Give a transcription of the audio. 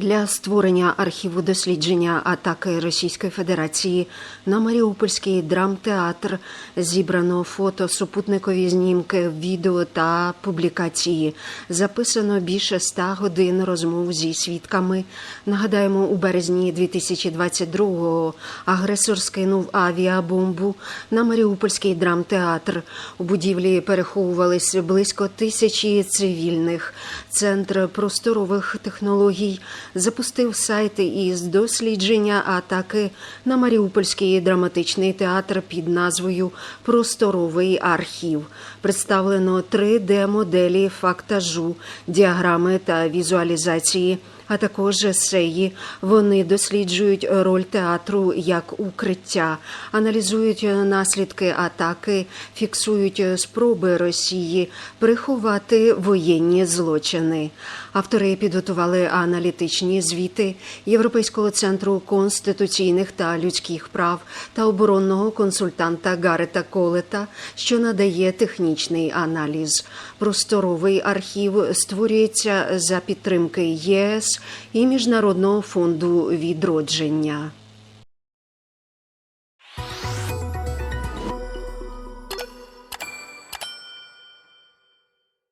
Для створення архіву дослідження атаки Російської Федерації на Маріупольський драмтеатр зібрано фото, супутникові знімки, відео та публікації. Записано більше ста годин розмов зі свідками. Нагадаємо, у березні 2022-го агресор скинув авіабомбу на Маріупольський драмтеатр. У будівлі переховувались близько тисячі цивільних. Центр просторових технологій запустив сайти із дослідження атаки на Маріупольський драматичний театр під назвою Просторовий архів. Представлено 3D-моделі фактажу, діаграми та візуалізації. А також есеї. Вони досліджують роль театру як укриття, аналізують наслідки атаки, фіксують спроби Росії приховати воєнні злочини. Автори підготували аналітичні звіти Європейського центру конституційних та людських прав та оборонного консультанта Гарета Колета, що надає технічний аналіз. Просторовий архів створюється за підтримки ЄС і Міжнародного фонду відродження.